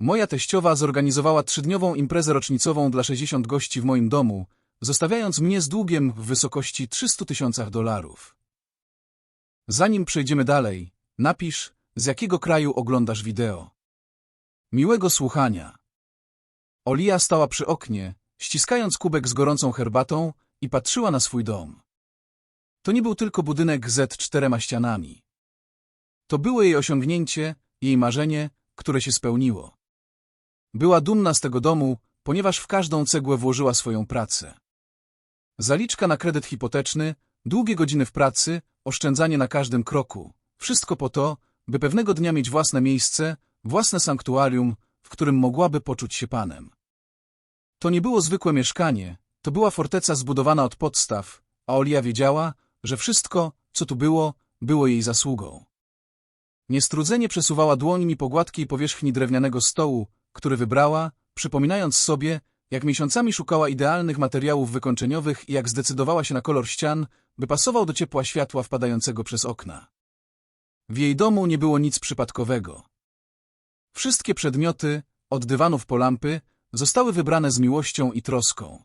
Moja teściowa zorganizowała trzydniową imprezę rocznicową dla 60 gości w moim domu, zostawiając mnie z długiem w wysokości 300 tysiącach dolarów. Zanim przejdziemy dalej, napisz, z jakiego kraju oglądasz wideo. Miłego słuchania. Olia stała przy oknie, ściskając kubek z gorącą herbatą i patrzyła na swój dom. To nie był tylko budynek z czterema ścianami. To było jej osiągnięcie, jej marzenie, które się spełniło. Była dumna z tego domu, ponieważ w każdą cegłę włożyła swoją pracę. Zaliczka na kredyt hipoteczny, długie godziny w pracy, oszczędzanie na każdym kroku. Wszystko po to, by pewnego dnia mieć własne miejsce, własne sanktuarium, w którym mogłaby poczuć się panem. To nie było zwykłe mieszkanie, to była forteca zbudowana od podstaw, a Olia wiedziała, że wszystko, co tu było, było jej zasługą. Niestrudzenie przesuwała dłońmi po gładkiej powierzchni drewnianego stołu, który wybrała, przypominając sobie, jak miesiącami szukała idealnych materiałów wykończeniowych i jak zdecydowała się na kolor ścian, by pasował do ciepła światła wpadającego przez okna. W jej domu nie było nic przypadkowego. Wszystkie przedmioty, od dywanów po lampy, zostały wybrane z miłością i troską.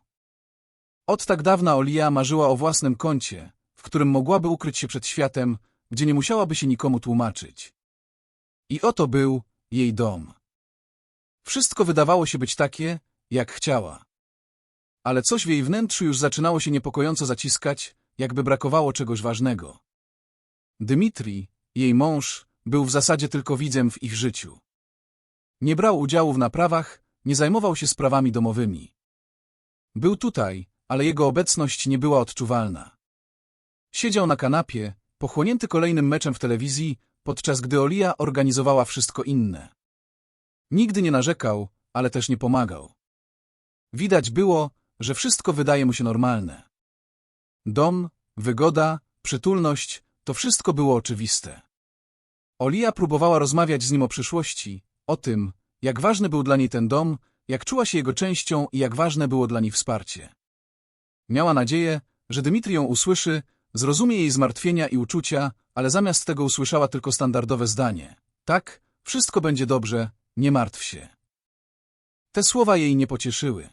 Od tak dawna Olia marzyła o własnym kącie, w którym mogłaby ukryć się przed światem, gdzie nie musiałaby się nikomu tłumaczyć. I oto był jej dom. Wszystko wydawało się być takie, jak chciała. Ale coś w jej wnętrzu już zaczynało się niepokojąco zaciskać, jakby brakowało czegoś ważnego. Dmitrij, jej mąż, był w zasadzie tylko widzem w ich życiu. Nie brał udziału w naprawach, nie zajmował się sprawami domowymi. Był tutaj, ale jego obecność nie była odczuwalna. Siedział na kanapie, pochłonięty kolejnym meczem w telewizji, podczas gdy Olia organizowała wszystko inne. Nigdy nie narzekał, ale też nie pomagał. Widać było, że wszystko wydaje mu się normalne. Dom, wygoda, przytulność, to wszystko było oczywiste. Olia próbowała rozmawiać z nim o przyszłości, o tym, jak ważny był dla niej ten dom, jak czuła się jego częścią i jak ważne było dla niej wsparcie. Miała nadzieję, że Dmitrij ją usłyszy, zrozumie jej zmartwienia i uczucia, ale zamiast tego usłyszała tylko standardowe zdanie. Tak, wszystko będzie dobrze, nie martw się. Te słowa jej nie pocieszyły.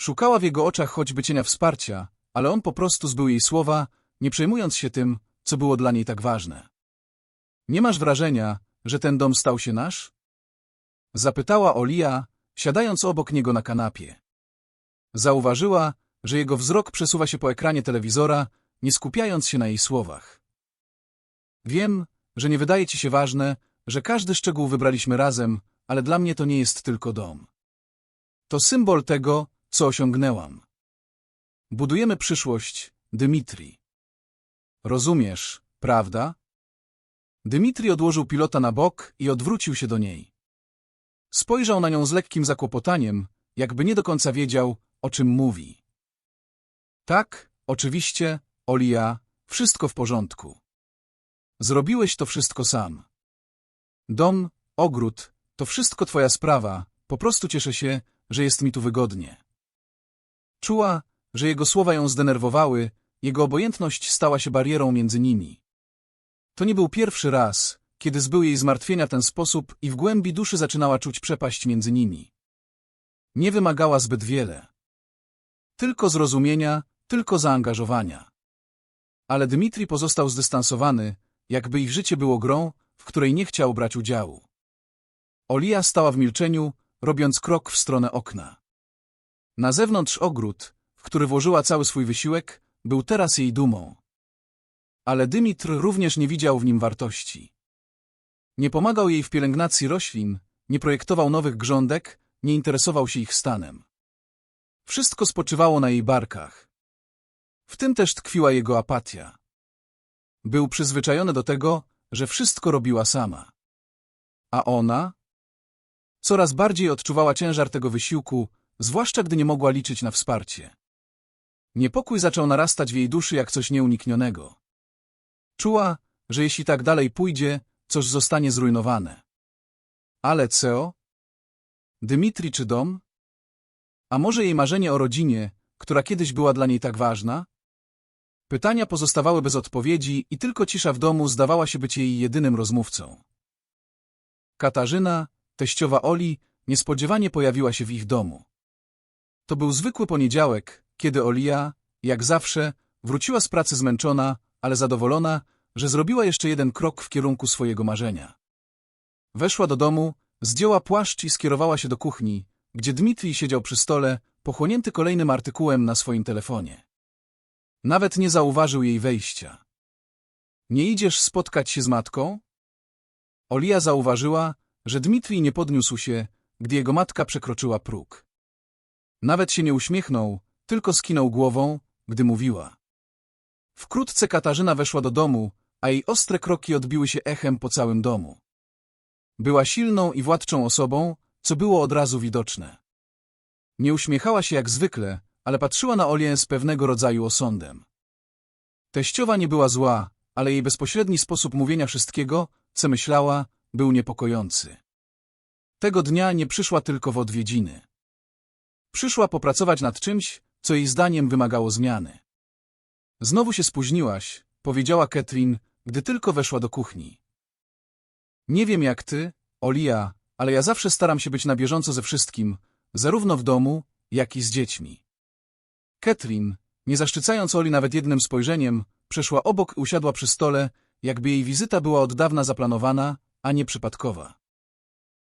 Szukała w jego oczach choćby cienia wsparcia, ale on po prostu zbył jej słowa, nie przejmując się tym, co było dla niej tak ważne. Nie masz wrażenia, że ten dom stał się nasz? Zapytała Olia, siadając obok niego na kanapie. Zauważyła, że jego wzrok przesuwa się po ekranie telewizora, nie skupiając się na jej słowach. Wiem, że nie wydaje ci się ważne, że każdy szczegół wybraliśmy razem, ale dla mnie to nie jest tylko dom. To symbol tego, co osiągnęłam. Budujemy przyszłość, Dmitri. Rozumiesz, prawda? Dmitri odłożył pilota na bok i odwrócił się do niej. Spojrzał na nią z lekkim zakłopotaniem, jakby nie do końca wiedział, o czym mówi. Tak, oczywiście, Olia, wszystko w porządku. Zrobiłeś to wszystko sam. Dom, ogród, to wszystko twoja sprawa, po prostu cieszę się, że jest mi tu wygodnie. Czuła, że jego słowa ją zdenerwowały, jego obojętność stała się barierą między nimi. To nie był pierwszy raz, kiedy zbył jej zmartwienia ten sposób i w głębi duszy zaczynała czuć przepaść między nimi. Nie wymagała zbyt wiele. Tylko zrozumienia, tylko zaangażowania. Ale Dmitri pozostał zdystansowany, jakby ich życie było grą, w której nie chciał brać udziału. Olia stała w milczeniu, robiąc krok w stronę okna. Na zewnątrz ogród, w który włożyła cały swój wysiłek, był teraz jej dumą. Ale Dymitr również nie widział w nim wartości. Nie pomagał jej w pielęgnacji roślin, nie projektował nowych grządek, nie interesował się ich stanem. Wszystko spoczywało na jej barkach. W tym też tkwiła jego apatia. Był przyzwyczajony do tego, że wszystko robiła sama. A ona? Coraz bardziej odczuwała ciężar tego wysiłku, zwłaszcza gdy nie mogła liczyć na wsparcie. Niepokój zaczął narastać w jej duszy jak coś nieuniknionego. Czuła, że jeśli tak dalej pójdzie, coś zostanie zrujnowane. Ale co? Dmitri czy dom? A może jej marzenie o rodzinie, która kiedyś była dla niej tak ważna? Pytania pozostawały bez odpowiedzi i tylko cisza w domu zdawała się być jej jedynym rozmówcą. Katarzyna, teściowa Oli, niespodziewanie pojawiła się w ich domu. To był zwykły poniedziałek, kiedy Olia, jak zawsze, wróciła z pracy zmęczona, ale zadowolona, że zrobiła jeszcze jeden krok w kierunku swojego marzenia. Weszła do domu, zdjęła płaszcz i skierowała się do kuchni, gdzie Dmitrij siedział przy stole, pochłonięty kolejnym artykułem na swoim telefonie. Nawet nie zauważył jej wejścia. Nie idziesz spotkać się z matką? Olia zauważyła, że Dmitrij nie podniósł się, gdy jego matka przekroczyła próg. Nawet się nie uśmiechnął, tylko skinął głową, gdy mówiła. Wkrótce Katarzyna weszła do domu, a jej ostre kroki odbiły się echem po całym domu. Była silną i władczą osobą, co było od razu widoczne. Nie uśmiechała się jak zwykle, ale patrzyła na Olię z pewnego rodzaju osądem. Teściowa nie była zła, ale jej bezpośredni sposób mówienia wszystkiego, co myślała, był niepokojący. Tego dnia nie przyszła tylko w odwiedziny. Przyszła popracować nad czymś, co jej zdaniem wymagało zmiany. Znowu się spóźniłaś, powiedziała Ketrin, gdy tylko weszła do kuchni. Nie wiem jak ty, Olia, ale ja zawsze staram się być na bieżąco ze wszystkim, zarówno w domu, jak i z dziećmi. Ketrin, nie zaszczycając Oli nawet jednym spojrzeniem, przeszła obok i usiadła przy stole, jakby jej wizyta była od dawna zaplanowana, a nie przypadkowa.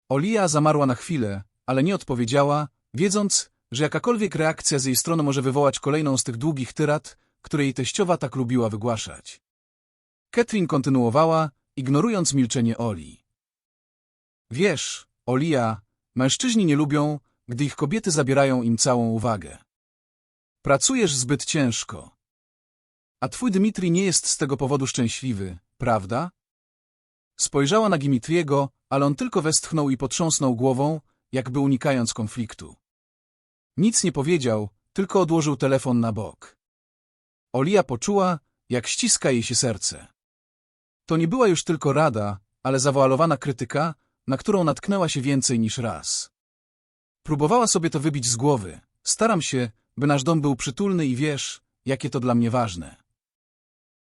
Olia zamarła na chwilę, ale nie odpowiedziała, wiedząc, że jakakolwiek reakcja z jej strony może wywołać kolejną z tych długich tyrad, które jej teściowa tak lubiła wygłaszać. Ketrin kontynuowała, ignorując milczenie Oli. Wiesz, Olia, mężczyźni nie lubią, gdy ich kobiety zabierają im całą uwagę. Pracujesz zbyt ciężko. A twój Dmitri nie jest z tego powodu szczęśliwy, prawda? Spojrzała na Dimitriego, ale on tylko westchnął i potrząsnął głową, jakby unikając konfliktu. Nic nie powiedział, tylko odłożył telefon na bok. Olia poczuła, jak ściska jej się serce. To nie była już tylko rada, ale zawoalowana krytyka, na którą natknęła się więcej niż raz. Próbowała sobie to wybić z głowy. Staram się, by nasz dom był przytulny i wiesz, jakie to dla mnie ważne.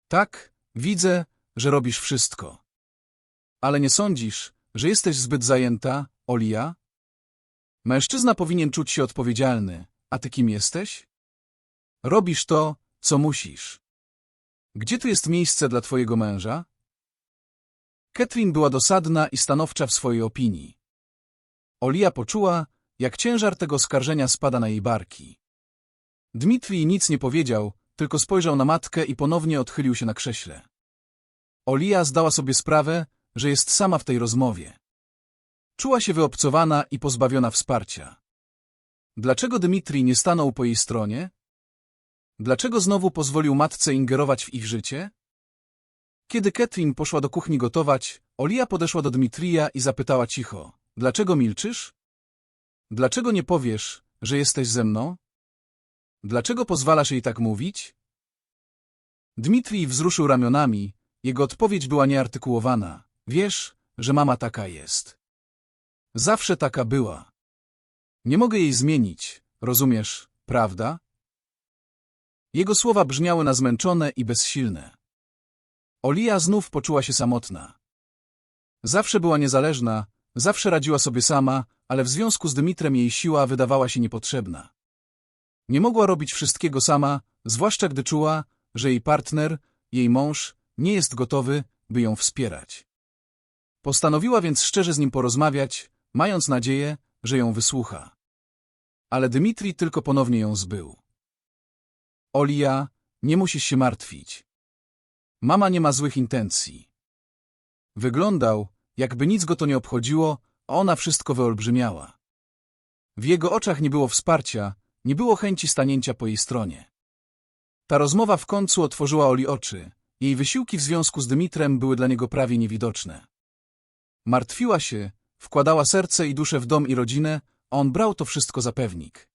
Tak, widzę, że robisz wszystko. Ale nie sądzisz, że jesteś zbyt zajęta, Olia? Mężczyzna powinien czuć się odpowiedzialny, a ty kim jesteś? Robisz to, co musisz. Gdzie tu jest miejsce dla twojego męża? Ketrin była dosadna i stanowcza w swojej opinii. Olia poczuła, jak ciężar tego skarżenia spada na jej barki. Dmitrij nic nie powiedział, tylko spojrzał na matkę i ponownie odchylił się na krześle. Olia zdała sobie sprawę, że jest sama w tej rozmowie. Czuła się wyobcowana i pozbawiona wsparcia. Dlaczego Dmitrij nie stanął po jej stronie? Dlaczego znowu pozwolił matce ingerować w ich życie? Kiedy Ketrin poszła do kuchni gotować, Olia podeszła do Dmitrija i zapytała cicho. Dlaczego milczysz? Dlaczego nie powiesz, że jesteś ze mną? Dlaczego pozwalasz jej tak mówić? Dmitrij wzruszył ramionami. Jego odpowiedź była nieartykułowana. Wiesz, że mama taka jest. Zawsze taka była. Nie mogę jej zmienić, rozumiesz, prawda? Jego słowa brzmiały na zmęczone i bezsilne. Olia znów poczuła się samotna. Zawsze była niezależna, zawsze radziła sobie sama, ale w związku z Dymitrem jej siła wydawała się niepotrzebna. Nie mogła robić wszystkiego sama, zwłaszcza gdy czuła, że jej partner, jej mąż, nie jest gotowy, by ją wspierać. Postanowiła więc szczerze z nim porozmawiać, mając nadzieję, że ją wysłucha. Ale Dymitri tylko ponownie ją zbył. Olia, nie musisz się martwić. Mama nie ma złych intencji. Wyglądał, jakby nic go to nie obchodziło, a ona wszystko wyolbrzymiała. W jego oczach nie było wsparcia, nie było chęci stanięcia po jej stronie. Ta rozmowa w końcu otworzyła Oli oczy. Jej wysiłki w związku z Dymitrem były dla niego prawie niewidoczne. Martwiła się, wkładała serce i duszę w dom i rodzinę, a on brał to wszystko za pewnik.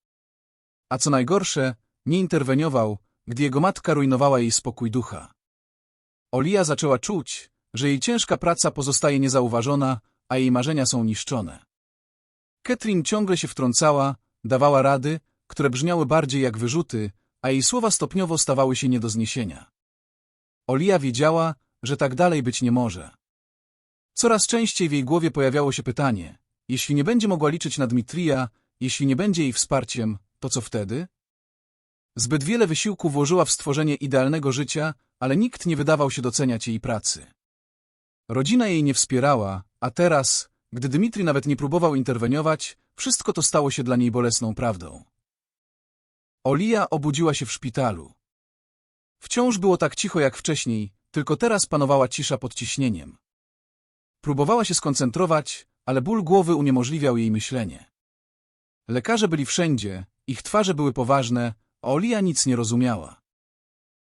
A co najgorsze, nie interweniował, gdy jego matka rujnowała jej spokój ducha. Olia zaczęła czuć, że jej ciężka praca pozostaje niezauważona, a jej marzenia są niszczone. Ketrin ciągle się wtrącała, dawała rady, które brzmiały bardziej jak wyrzuty, a jej słowa stopniowo stawały się nie do zniesienia. Olia wiedziała, że tak dalej być nie może. Coraz częściej w jej głowie pojawiało się pytanie, Jeśli nie będzie mogła liczyć na Dmitrija, jeśli nie będzie jej wsparciem, to co wtedy? Zbyt wiele wysiłku włożyła w stworzenie idealnego życia, ale nikt nie wydawał się doceniać jej pracy. Rodzina jej nie wspierała, a teraz, gdy Dmitri nawet nie próbował interweniować, wszystko to stało się dla niej bolesną prawdą. Olia obudziła się w szpitalu. Wciąż było tak cicho jak wcześniej, tylko teraz panowała cisza pod ciśnieniem. Próbowała się skoncentrować, ale ból głowy uniemożliwiał jej myślenie. Lekarze byli wszędzie, ich twarze były poważne, a Olia nic nie rozumiała.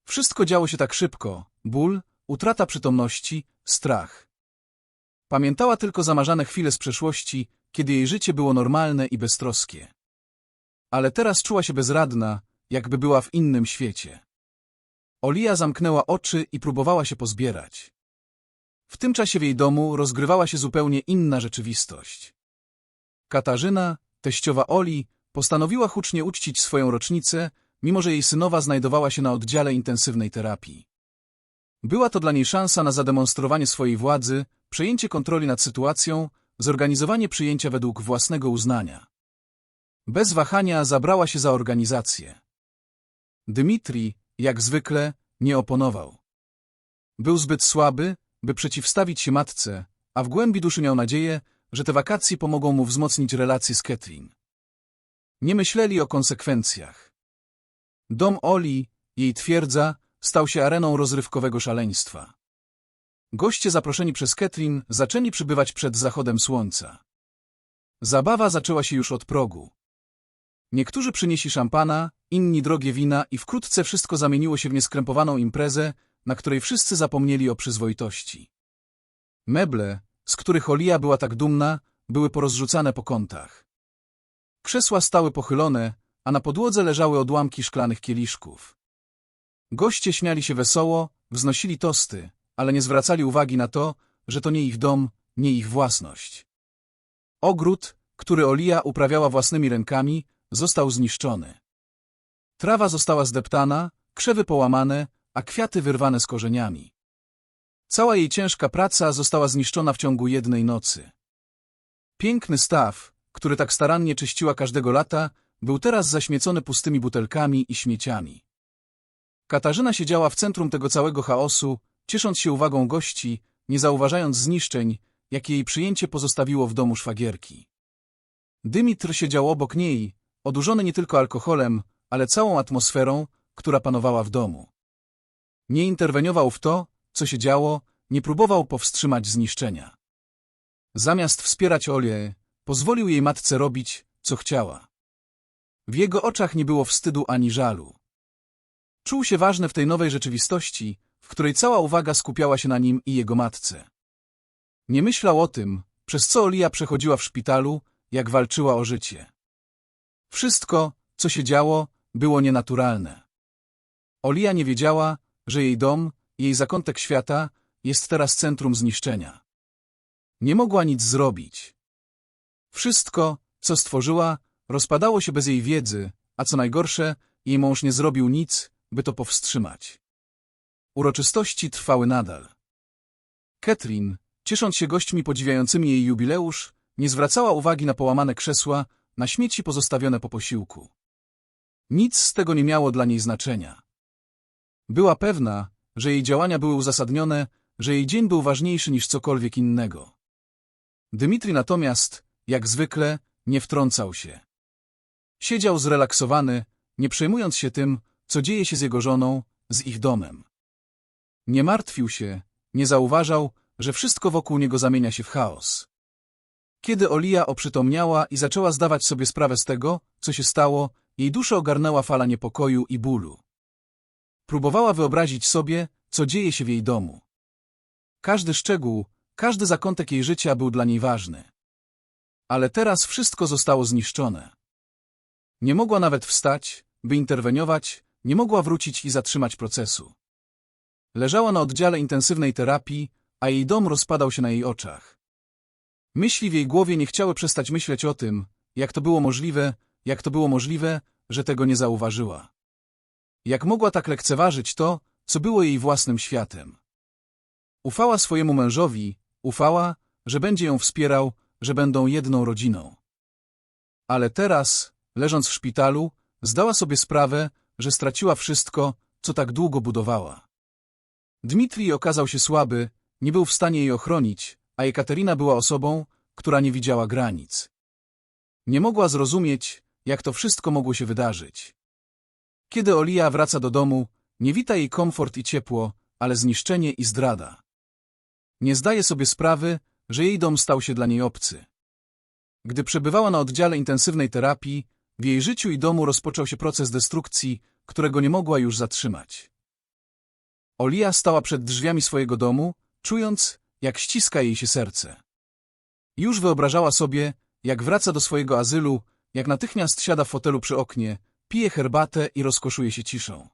Wszystko działo się tak szybko, ból, utrata przytomności, strach. Pamiętała tylko zamarzane chwile z przeszłości, kiedy jej życie było normalne i beztroskie. Ale teraz czuła się bezradna, jakby była w innym świecie. Olia zamknęła oczy i próbowała się pozbierać. W tym czasie w jej domu rozgrywała się zupełnie inna rzeczywistość. Katarzyna, teściowa Oli, postanowiła hucznie uczcić swoją rocznicę, mimo że jej synowa znajdowała się na oddziale intensywnej terapii. Była to dla niej szansa na zademonstrowanie swojej władzy, przejęcie kontroli nad sytuacją, zorganizowanie przyjęcia według własnego uznania. Bez wahania zabrała się za organizację. Dmitri, jak zwykle, nie oponował. Był zbyt słaby, by przeciwstawić się matce, a w głębi duszy miał nadzieję, że te wakacje pomogą mu wzmocnić relacje z Ketrin. Nie myśleli o konsekwencjach. Dom Oli, jej twierdza, stał się areną rozrywkowego szaleństwa. Goście zaproszeni przez Ketrin zaczęli przybywać przed zachodem słońca. Zabawa zaczęła się już od progu. Niektórzy przynieśli szampana, inni drogie wina i wkrótce wszystko zamieniło się w nieskrępowaną imprezę, na której wszyscy zapomnieli o przyzwoitości. Meble, z których Olia była tak dumna, były porozrzucane po kątach. Krzesła stały pochylone, a na podłodze leżały odłamki szklanych kieliszków. Goście śmiali się wesoło, wznosili tosty, ale nie zwracali uwagi na to, że to nie ich dom, nie ich własność. Ogród, który Olia uprawiała własnymi rękami, został zniszczony. Trawa została zdeptana, krzewy połamane, a kwiaty wyrwane z korzeniami. Cała jej ciężka praca została zniszczona w ciągu jednej nocy. Piękny staw, który tak starannie czyściła każdego lata, był teraz zaśmiecony pustymi butelkami i śmieciami. Katarzyna siedziała w centrum tego całego chaosu, ciesząc się uwagą gości, nie zauważając zniszczeń, jakie jej przyjęcie pozostawiło w domu szwagierki. Dymitr siedział obok niej, odurzony nie tylko alkoholem, ale całą atmosferą, która panowała w domu. Nie interweniował w to, co się działo, nie próbował powstrzymać zniszczenia. Zamiast wspierać Olię, pozwolił jej matce robić, co chciała. W jego oczach nie było wstydu ani żalu. Czuł się ważny w tej nowej rzeczywistości, w której cała uwaga skupiała się na nim i jego matce. Nie myślał o tym, przez co Olia przechodziła w szpitalu, jak walczyła o życie. Wszystko, co się działo, było nienaturalne. Olia nie wiedziała, że jej dom, jej zakątek świata jest teraz centrum zniszczenia. Nie mogła nic zrobić. Wszystko, co stworzyła, rozpadało się bez jej wiedzy, a co najgorsze, jej mąż nie zrobił nic, by to powstrzymać. Uroczystości trwały nadal. Ketrin, ciesząc się gośćmi podziwiającymi jej jubileusz, nie zwracała uwagi na połamane krzesła, na śmieci pozostawione po posiłku. Nic z tego nie miało dla niej znaczenia. Była pewna, że jej działania były uzasadnione, że jej dzień był ważniejszy niż cokolwiek innego. Dmitri natomiast, jak zwykle, nie wtrącał się. Siedział zrelaksowany, nie przejmując się tym, co dzieje się z jego żoną, z ich domem. Nie martwił się, nie zauważał, że wszystko wokół niego zamienia się w chaos. Kiedy Olia oprzytomniała i zaczęła zdawać sobie sprawę z tego, co się stało, jej duszę ogarnęła fala niepokoju i bólu. Próbowała wyobrazić sobie, co dzieje się w jej domu. Każdy szczegół, każdy zakątek jej życia był dla niej ważny. Ale teraz wszystko zostało zniszczone. Nie mogła nawet wstać, by interweniować, nie mogła wrócić i zatrzymać procesu. Leżała na oddziale intensywnej terapii, a jej dom rozpadał się na jej oczach. Myśli w jej głowie nie chciały przestać myśleć o tym, jak to było możliwe, jak to było możliwe, że tego nie zauważyła. Jak mogła tak lekceważyć to, co było jej własnym światem? Ufała swojemu mężowi, ufała, że będzie ją wspierał, że będą jedną rodziną. Ale teraz, leżąc w szpitalu, zdała sobie sprawę, że straciła wszystko, co tak długo budowała. Dmitrij okazał się słaby, nie był w stanie jej ochronić, a Ekaterina była osobą, która nie widziała granic. Nie mogła zrozumieć, jak to wszystko mogło się wydarzyć. Kiedy Olia wraca do domu, nie wita jej komfort i ciepło, ale zniszczenie i zdrada. Nie zdaje sobie sprawy, że jej dom stał się dla niej obcy. Gdy przebywała na oddziale intensywnej terapii, w jej życiu i domu rozpoczął się proces destrukcji, którego nie mogła już zatrzymać. Olia stała przed drzwiami swojego domu, czując, jak ściska jej się serce. Już wyobrażała sobie, jak wraca do swojego azylu, jak natychmiast siada w fotelu przy oknie, pije herbatę i rozkoszuje się ciszą.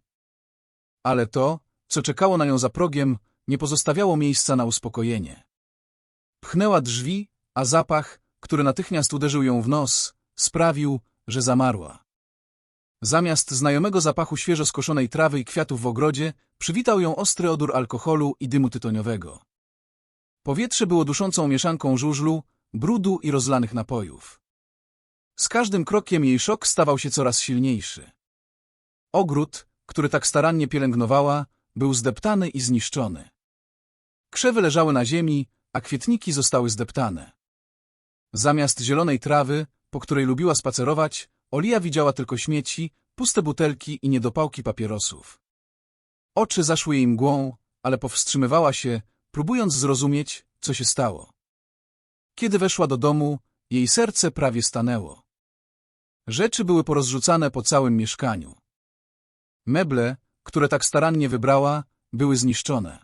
Ale to, co czekało na nią za progiem, nie pozostawiało miejsca na uspokojenie. Pchnęła drzwi, a zapach, który natychmiast uderzył ją w nos, sprawił, że zamarła. Zamiast znajomego zapachu świeżo skoszonej trawy i kwiatów w ogrodzie, przywitał ją ostry odór alkoholu i dymu tytoniowego. Powietrze było duszącą mieszanką żużlu, brudu i rozlanych napojów. Z każdym krokiem jej szok stawał się coraz silniejszy. Ogród, który tak starannie pielęgnowała, był zdeptany i zniszczony. Krzewy leżały na ziemi, a kwietniki zostały zdeptane. Zamiast zielonej trawy, po której lubiła spacerować, Olia widziała tylko śmieci, puste butelki i niedopałki papierosów. Oczy zaszły jej mgłą, ale powstrzymywała się, próbując zrozumieć, co się stało. Kiedy weszła do domu, jej serce prawie stanęło. Rzeczy były porozrzucane po całym mieszkaniu. Meble, które tak starannie wybrała, były zniszczone.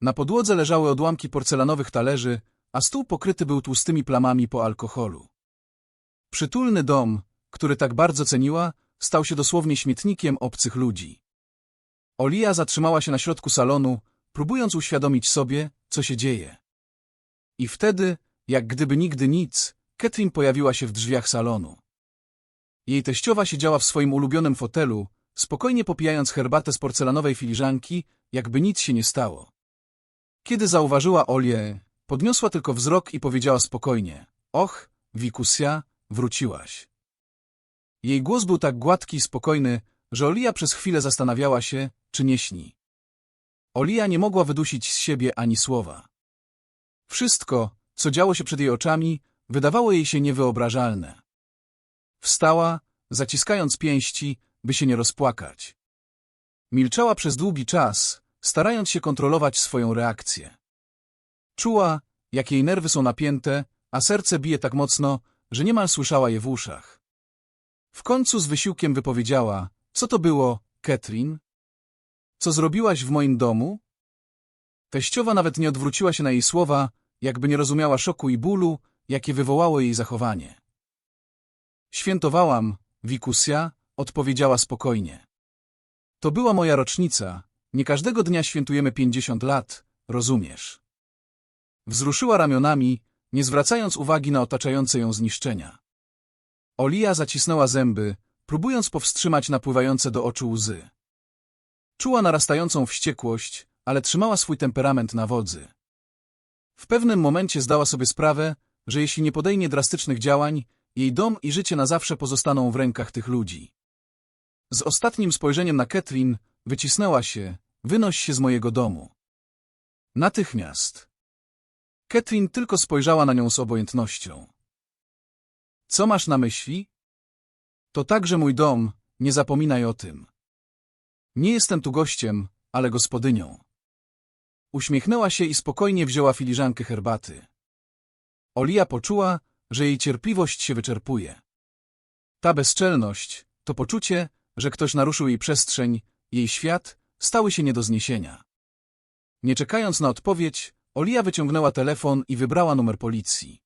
Na podłodze leżały odłamki porcelanowych talerzy, a stół pokryty był tłustymi plamami po alkoholu. Przytulny dom, który tak bardzo ceniła, stał się dosłownie śmietnikiem obcych ludzi. Olia zatrzymała się na środku salonu, próbując uświadomić sobie, co się dzieje. I wtedy, jak gdyby nigdy nic, Ketrin pojawiła się w drzwiach salonu. Jej teściowa siedziała w swoim ulubionym fotelu, spokojnie popijając herbatę z porcelanowej filiżanki, jakby nic się nie stało. Kiedy zauważyła Olię, podniosła tylko wzrok i powiedziała spokojnie — Och, Wikusia, wróciłaś. Jej głos był tak gładki i spokojny, że Olia przez chwilę zastanawiała się, czy nie śni. Olia nie mogła wydusić z siebie ani słowa. Wszystko, co działo się przed jej oczami, wydawało jej się niewyobrażalne. Wstała, zaciskając pięści, by się nie rozpłakać. Milczała przez długi czas, starając się kontrolować swoją reakcję. Czuła, jak jej nerwy są napięte, a serce bije tak mocno, że niemal słyszała je w uszach. W końcu z wysiłkiem wypowiedziała, co to było, Ketrin? Co zrobiłaś w moim domu? Teściowa nawet nie odwróciła się na jej słowa, jakby nie rozumiała szoku i bólu, jakie wywołało jej zachowanie. Świętowałam, Wikusia, odpowiedziała spokojnie. To była moja rocznica, nie każdego dnia świętujemy pięćdziesiąt lat, rozumiesz. Wzruszyła ramionami, nie zwracając uwagi na otaczające ją zniszczenia. Olia zacisnęła zęby, próbując powstrzymać napływające do oczu łzy. Czuła narastającą wściekłość, ale trzymała swój temperament na wodzy. W pewnym momencie zdała sobie sprawę, że jeśli nie podejmie drastycznych działań, jej dom i życie na zawsze pozostaną w rękach tych ludzi. Z ostatnim spojrzeniem na Ketrin wycisnęła się, wynoś się z mojego domu. Natychmiast. Ketrin tylko spojrzała na nią z obojętnością. Co masz na myśli? To także mój dom, nie zapominaj o tym. Nie jestem tu gościem, ale gospodynią. Uśmiechnęła się i spokojnie wzięła filiżankę herbaty. Olia poczuła, że jej cierpliwość się wyczerpuje. Ta bezczelność, to poczucie, że ktoś naruszył jej przestrzeń, jej świat, stały się nie do zniesienia. Nie czekając na odpowiedź, Olia wyciągnęła telefon i wybrała numer policji.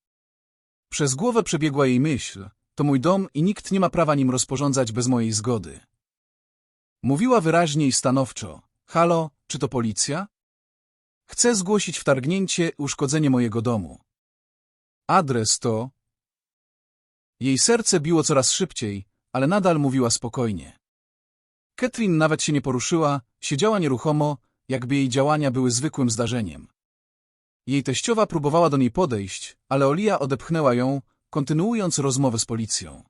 Przez głowę przebiegła jej myśl, to mój dom i nikt nie ma prawa nim rozporządzać bez mojej zgody. Mówiła wyraźnie i stanowczo. Halo, czy to policja? Chcę zgłosić wtargnięcie uszkodzenie mojego domu. Adres to... Jej serce biło coraz szybciej, ale nadal mówiła spokojnie. Ketrin nawet się nie poruszyła, siedziała nieruchomo, jakby jej działania były zwykłym zdarzeniem. Jej teściowa próbowała do niej podejść, ale Olia odepchnęła ją, kontynuując rozmowę z policją.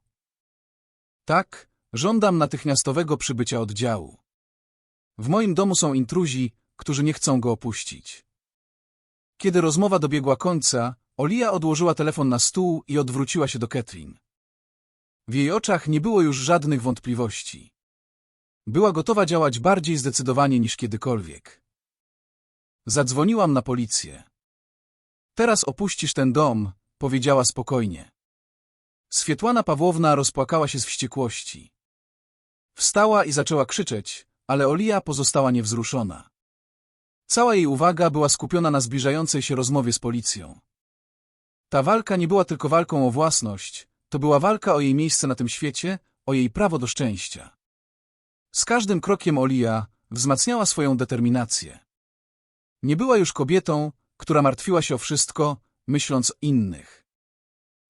Tak, żądam natychmiastowego przybycia oddziału. W moim domu są intruzi, którzy nie chcą go opuścić. Kiedy rozmowa dobiegła końca, Olia odłożyła telefon na stół i odwróciła się do Ketrin. W jej oczach nie było już żadnych wątpliwości. Była gotowa działać bardziej zdecydowanie niż kiedykolwiek. Zadzwoniłam na policję. Teraz opuścisz ten dom, powiedziała spokojnie. Swietłana Pawłowna rozpłakała się z wściekłości. Wstała i zaczęła krzyczeć, ale Olia pozostała niewzruszona. Cała jej uwaga była skupiona na zbliżającej się rozmowie z policją. Ta walka nie była tylko walką o własność, to była walka o jej miejsce na tym świecie, o jej prawo do szczęścia. Z każdym krokiem Olia wzmacniała swoją determinację. Nie była już kobietą, która martwiła się o wszystko, myśląc o innych.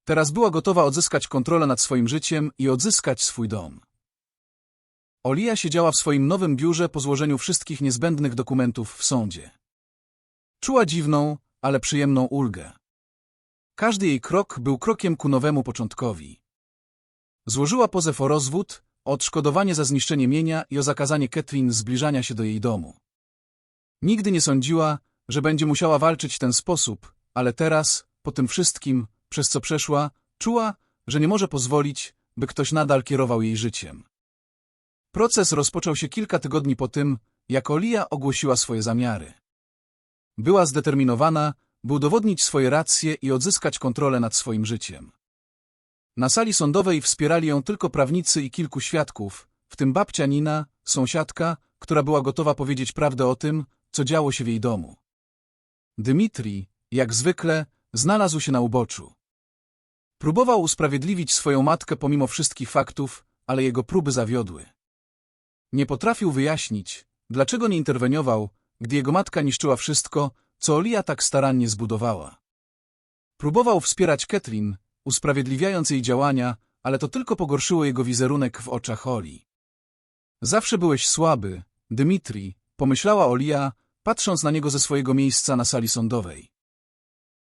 Teraz była gotowa odzyskać kontrolę nad swoim życiem i odzyskać swój dom. Olia siedziała w swoim nowym biurze po złożeniu wszystkich niezbędnych dokumentów w sądzie. Czuła dziwną, ale przyjemną ulgę. Każdy jej krok był krokiem ku nowemu początkowi. Złożyła pozew o rozwód, o odszkodowanie za zniszczenie mienia i o zakazanie Ketrin zbliżania się do jej domu. Nigdy nie sądziła, że będzie musiała walczyć w ten sposób, ale teraz, po tym wszystkim, przez co przeszła, czuła, że nie może pozwolić, by ktoś nadal kierował jej życiem. Proces rozpoczął się kilka tygodni po tym, jak Olia ogłosiła swoje zamiary. Była zdeterminowana, by udowodnić swoje racje i odzyskać kontrolę nad swoim życiem. Na sali sądowej wspierali ją tylko prawnicy i kilku świadków, w tym babcia Nina, sąsiadka, która była gotowa powiedzieć prawdę o tym, co działo się w jej domu. Dmitrij, jak zwykle, znalazł się na uboczu. Próbował usprawiedliwić swoją matkę pomimo wszystkich faktów, ale jego próby zawiodły. Nie potrafił wyjaśnić, dlaczego nie interweniował, gdy jego matka niszczyła wszystko, co Olia tak starannie zbudowała. Próbował wspierać Ketrin, usprawiedliwiając jej działania, ale to tylko pogorszyło jego wizerunek w oczach Oli. Zawsze byłeś słaby, Dmitrij, pomyślała Olia, patrząc na niego ze swojego miejsca na sali sądowej.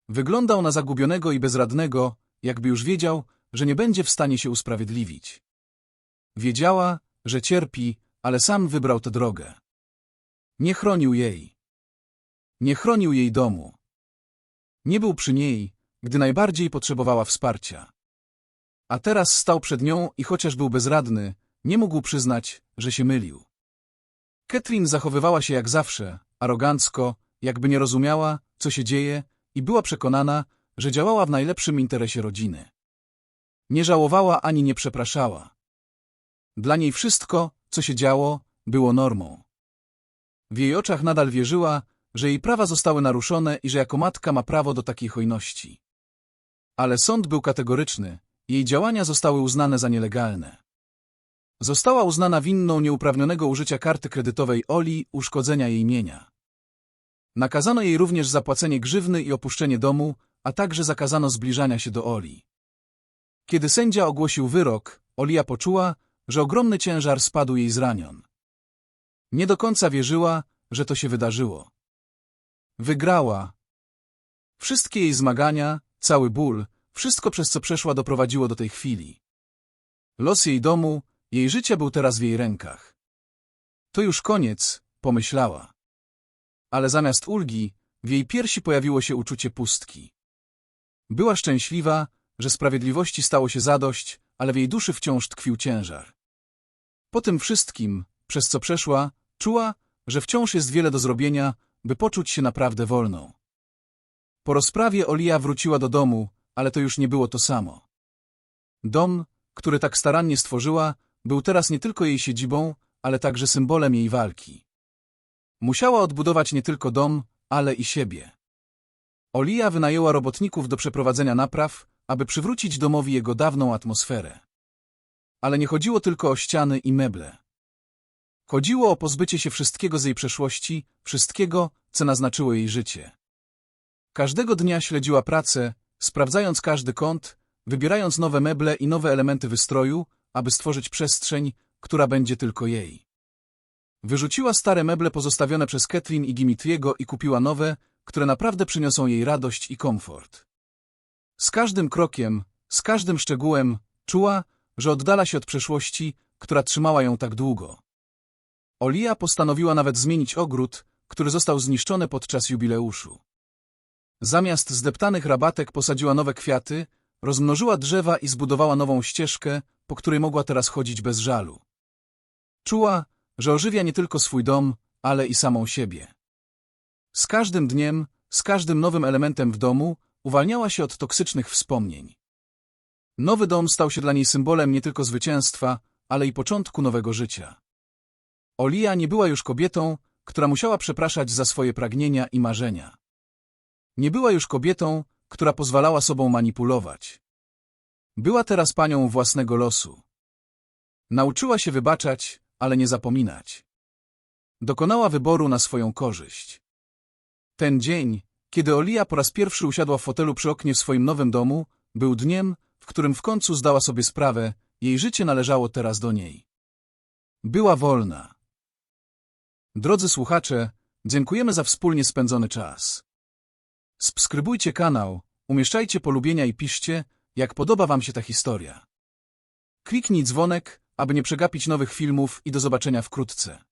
Wyglądał na zagubionego i bezradnego, jakby już wiedział, że nie będzie w stanie się usprawiedliwić. Wiedziała, że cierpi, ale sam wybrał tę drogę. Nie chronił jej. Nie chronił jej domu. Nie był przy niej, gdy najbardziej potrzebowała wsparcia. A teraz stał przed nią i chociaż był bezradny, nie mógł przyznać, że się mylił. Ketrin zachowywała się jak zawsze, arogancko, jakby nie rozumiała, co się dzieje i była przekonana, że działała w najlepszym interesie rodziny. Nie żałowała ani nie przepraszała. Dla niej wszystko, co się działo, było normą. W jej oczach nadal wierzyła, że jej prawa zostały naruszone i że jako matka ma prawo do takiej hojności. Ale sąd był kategoryczny, jej działania zostały uznane za nielegalne. Została uznana winną nieuprawnionego użycia karty kredytowej Oli, uszkodzenia jej mienia. Nakazano jej również zapłacenie grzywny i opuszczenie domu, a także zakazano zbliżania się do Oli. Kiedy sędzia ogłosił wyrok, Olia poczuła, że ogromny ciężar spadł jej z ranion. Nie do końca wierzyła, że to się wydarzyło. Wygrała. Wszystkie jej zmagania, cały ból, wszystko przez co przeszła doprowadziło do tej chwili. Los jej domu, jej życia był teraz w jej rękach. To już koniec, pomyślała. Ale zamiast ulgi, w jej piersi pojawiło się uczucie pustki. Była szczęśliwa, że sprawiedliwości stało się zadość, ale w jej duszy wciąż tkwił ciężar. Po tym wszystkim, przez co przeszła, czuła, że wciąż jest wiele do zrobienia, by poczuć się naprawdę wolną. Po rozprawie Olia wróciła do domu, ale to już nie było to samo. Dom, który tak starannie stworzyła, był teraz nie tylko jej siedzibą, ale także symbolem jej walki. Musiała odbudować nie tylko dom, ale i siebie. Olia wynajęła robotników do przeprowadzenia napraw, aby przywrócić domowi jego dawną atmosferę. Ale nie chodziło tylko o ściany i meble. Chodziło o pozbycie się wszystkiego z jej przeszłości, wszystkiego, co naznaczyło jej życie. Każdego dnia śledziła pracę, sprawdzając każdy kąt, wybierając nowe meble i nowe elementy wystroju, aby stworzyć przestrzeń, która będzie tylko jej. Wyrzuciła stare meble pozostawione przez Ketrin i Gimitriego i kupiła nowe, które naprawdę przyniosą jej radość i komfort. Z każdym krokiem, z każdym szczegółem czuła, że oddala się od przeszłości, która trzymała ją tak długo. Olia postanowiła nawet zmienić ogród, który został zniszczony podczas jubileuszu. Zamiast zdeptanych rabatek posadziła nowe kwiaty, rozmnożyła drzewa i zbudowała nową ścieżkę, po której mogła teraz chodzić bez żalu. Czuła, że ożywia nie tylko swój dom, ale i samą siebie. Z każdym dniem, z każdym nowym elementem w domu uwalniała się od toksycznych wspomnień. Nowy dom stał się dla niej symbolem nie tylko zwycięstwa, ale i początku nowego życia. Olia nie była już kobietą, która musiała przepraszać za swoje pragnienia i marzenia. Nie była już kobietą, która pozwalała sobą manipulować. Była teraz panią własnego losu. Nauczyła się wybaczać, ale nie zapominać. Dokonała wyboru na swoją korzyść. Ten dzień, kiedy Olia po raz pierwszy usiadła w fotelu przy oknie w swoim nowym domu, był dniem, w którym w końcu zdała sobie sprawę, jej życie należało teraz do niej. Była wolna. Drodzy słuchacze, dziękujemy za wspólnie spędzony czas. Subskrybujcie kanał, umieszczajcie polubienia i piszcie, jak podoba Wam się ta historia. Kliknij dzwonek, aby nie przegapić nowych filmów i do zobaczenia wkrótce.